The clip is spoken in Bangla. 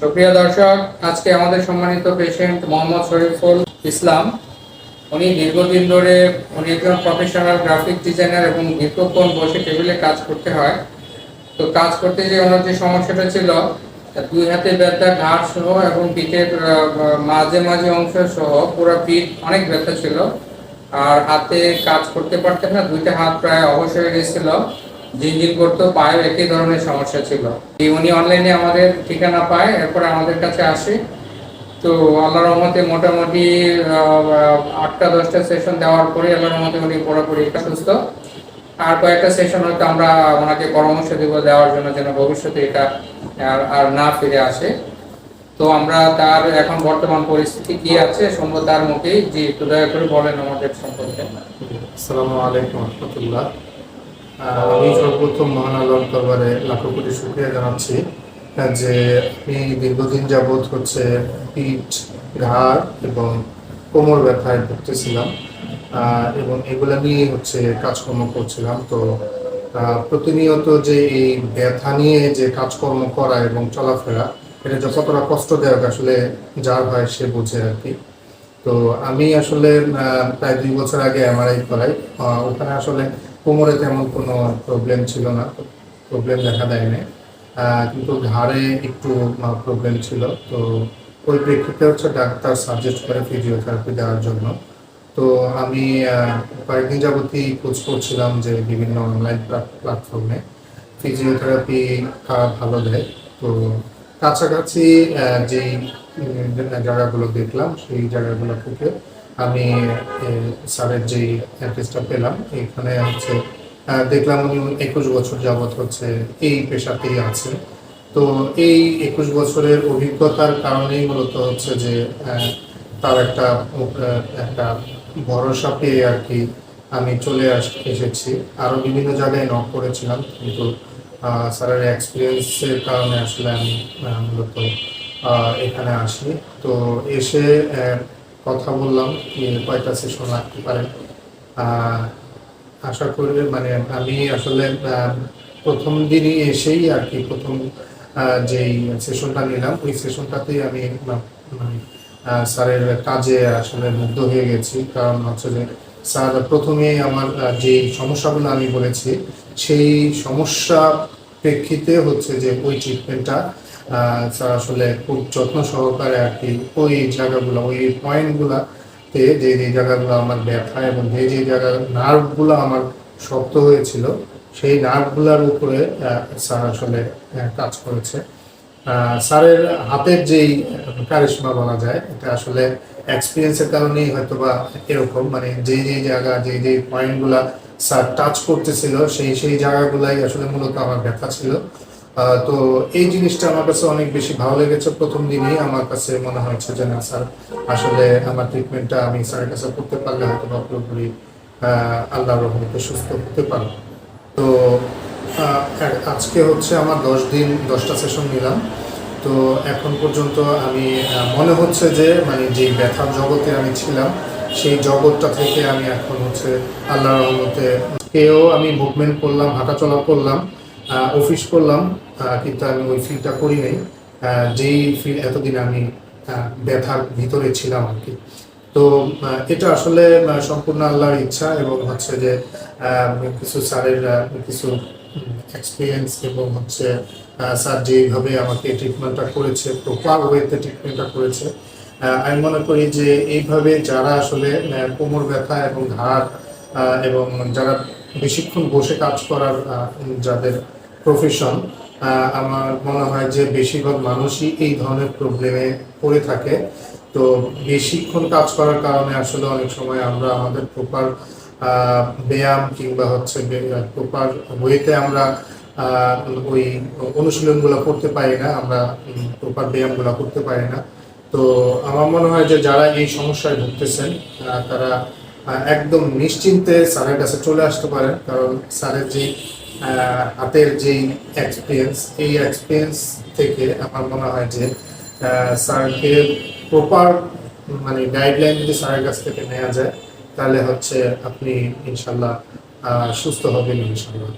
সুপ্রিয় দর্শক, আজকে আমাদের সম্মানিত পেশেন্ট মোহাম্মদ শরীফুল ইসলাম। উনি দীর্ঘদিন ধরে উনি একজন প্রফেশনাল গ্রাফিক ডিজাইনার এবং দীর্ঘক্ষণ বসে টেবিলে কাজ করতে হয়। তো কাজ করতে যে ওনার যে সমস্যাটা ছিল, দুই হাতে ব্যথা ঘাট সহ এবং পিঠের মাঝে মাঝে অংশ সহ পুরো পিঠ অনেক ব্যথা ছিল। আর হাতে কাজ করতে পারতেন না, দুইটা হাত প্রায় অবশ হয়ে গেছিল। ঝিনঝিন করতো পায়ে একই ধরনের সমস্যা ছিল। উনি অনলাইনে আমাদের ঠিকানা পায়, এরপর আমাদের কাছে আসে। তো আল্লাহ রহমতে মোটামুটি আটটা, দশটা সেশন দেওয়ার পরে আল্লাহ রহমতে উনি পুরোপুরি সুস্থ। আর কয়েকটা সেশন হয়তো আমরা ওনাকে পরামর্শ দিব দেওয়ার জন্য যেন ভবিষ্যতে এটা আর না ফিরে আসে। তো আমরা তার এখন বর্তমান পরিস্থিতি কি আছে সম্ভব তার মুখেই জি, একটু দয়া করে বলেন আমাদের সম্পর্কে। আসসালামু আলাইকুম রহমতুল্লাহ। আমি সর্বপ্রথম মহান দরবারে লাখো কোটি শুক্রিয়া জানাচ্ছি যে আমি দীর্ঘদিন যাবৎ হচ্ছে পিঠ ঘাড় এবং কোমর ব্যথায় ভুগতেছিলাম এবং এগুলা নিয়ে হচ্ছে কাজকর্ম করছিলাম। তো প্রতিনিয়ত যে এই ব্যথা নিয়ে যে কাজকর্ম করা এবং চলাফেরা, এটা যে কতটা কষ্টদায়ক আসলে যার হয় সে বোঝে আর কি। তো আমি আসলে প্রায় দুই বছর আগে এমআরআই করাই ওখানে আসলে কোমরে তেমন কোনো প্রবলেম ছিল না প্রবলেম দেখা দেয় না কিন্তু ঘাড়ে একটু প্রবলেম ছিল। তো ওই প্রেক্ষিতে হচ্ছে ডাক্তার সাজেস্ট করে ফিজিওথেরাপি দেওয়ার জন্য। তো আমি কয়েকদিন যাবতই খোঁজ করছিলাম যে বিভিন্ন অনলাইন প্ল্যাটফর্মে ফিজিওথেরাপি কারা ভালো দেয়। তো কাছাকাছি যেই জায়গাগুলো দেখলাম, সেই জায়গাগুলো থেকে আমি স্যারের যেই অ্যাড্রেসটা পেলাম, এখানে হচ্ছে দেখলাম উনি একুশ বছর যাবৎ হচ্ছে এই পেশাতেই আছে তো এই একুশ বছরের অভিজ্ঞতার কারণেই মূলত হচ্ছে যে তার একটা একটা ভরসা পেয়ে আর কি আমি চলে আস, এসেছি। আরও বিভিন্ন জায়গায় নক করেছিলাম, কিন্তু স্যারের এক্সপিরিয়েন্সের কারণে আসলে আমি মূলত এখানে আসি তো এসে কথা বললাম কয়টা সেশন লাগতে পারে। আশা করি মানে আমি আসলে প্রথম দিনই এসেই আর কি প্রথম যেই সেশনটা নিলাম, ওই সেশনটাতেই আমি মানে স্যারের কাজে আসলে মুগ্ধ হয়ে গেছি। কারণ হচ্ছে যে, স্যার প্রথমেই আমার যে সমস্যাগুলো আমি বলেছি, সেই সমস্যা প্রেক্ষিতে হচ্ছে যে ওই ট্রিটমেন্টটা আসলে খুব যত্ন সহকারে আর কি ওই জায়গাগুলো, ওই পয়েন্টগুলা তে যে যে জায়গাগুলো আমার ব্যথা এবং যে যে জায়গা নার্ভগুলো আমার শক্ত হয়েছিল, সেই নার্ভগুলোর উপরে স্যার আসলে কাজ করেছে। স্যারের হাতের যেই কারিশমা বলা যায়, এটা আসলে এক্সপিরিয়েন্সের কারণেই হয়তো বা এরকম মানে যে যে জায়গা, যে যে পয়েন্টগুলা স্যার টাচ করতেছিল, সেই সেই জায়গাগুলাই আসলে মূলত আমার ব্যথা ছিল। তো এই জিনিসটা আমার কাছে অনেক বেশি ভালো লেগেছে প্রথম দিনই। আমার কাছে মনে হয়েছে যে না স্যার আসলে আমার ট্রিটমেন্টটা আমি স্যারের কাছে করতে পারলে হয়তো বা পুরোপুরি আহ, আল্লাহর রহমতে সুস্থ হতে পারব। তো আজকে হচ্ছে আমার দশ দিন দশটা সেশন নিলাম। তো এখন পর্যন্ত আমি মনে হচ্ছে যে মানে যে ব্যথার জগতে আমি ছিলাম সেই জগৎটা থেকে আমি এখন হচ্ছে আল্লাহর রহমতে কেউ আমি মুভমেন্ট করলাম হাঁটাচলা করলাম। অফিস করলাম কিন্তু আমি ওই ফিলটা করি নাই। যেই ফিল এতদিন আমি ব্যথার ভিতরে ছিলাম আর কি। তো এটা আসলে সম্পূর্ণ আল্লাহর ইচ্ছা এবং হচ্ছে যে কিছু স্যারের কিছু এক্সপিরিয়েন্স এবং হচ্ছে স্যার যেইভাবে আমাকে ট্রিটমেন্টটা করেছে প্রপার ওয়েতে ট্রিটমেন্টটা করেছে আমি মনে করি যে এইভাবে যারা আসলে কোমর ব্যথা এবং ঘাড় এবং যারা বেশিক্ষণ বসে কাজ করার যাদের প্রফেশন আমার মনে হয় যে বেশিরভাগ মানুষই এই ধরনের প্রবলেমে পড়ে থাকে। তো বেশিক্ষণ কাজ করার কারণে আসলে অনেক সময় আমরা আমাদের প্রপার ব্যায়াম কিংবা হচ্ছে প্রপার ওয়েতে আমরা ওই অনুশীলনগুলো করতে পারি না, আমরা প্রপার ব্যায়ামগুলো করতে পারি না। তো আমার মনে হয় যে যারা এই সমস্যায় ভুগতেছেন তারা একদম নিশ্চিন্তে স্যারের কাছে চলে আসতে পারেন, কারণ স্যারের যে হাতের যে এক্সপিরিয়েন্স এই এক্সপিরিয়েন্স থেকে আমার মনে হয় যে স্যারকে প্রপার মানে গাইডলাইন যদি স্যারের কাছ থেকে নেওয়া যায়, তাহলে হচ্ছে আপনি ইনশাল্লাহ সুস্থ হবেন ইনশাল্লাহ।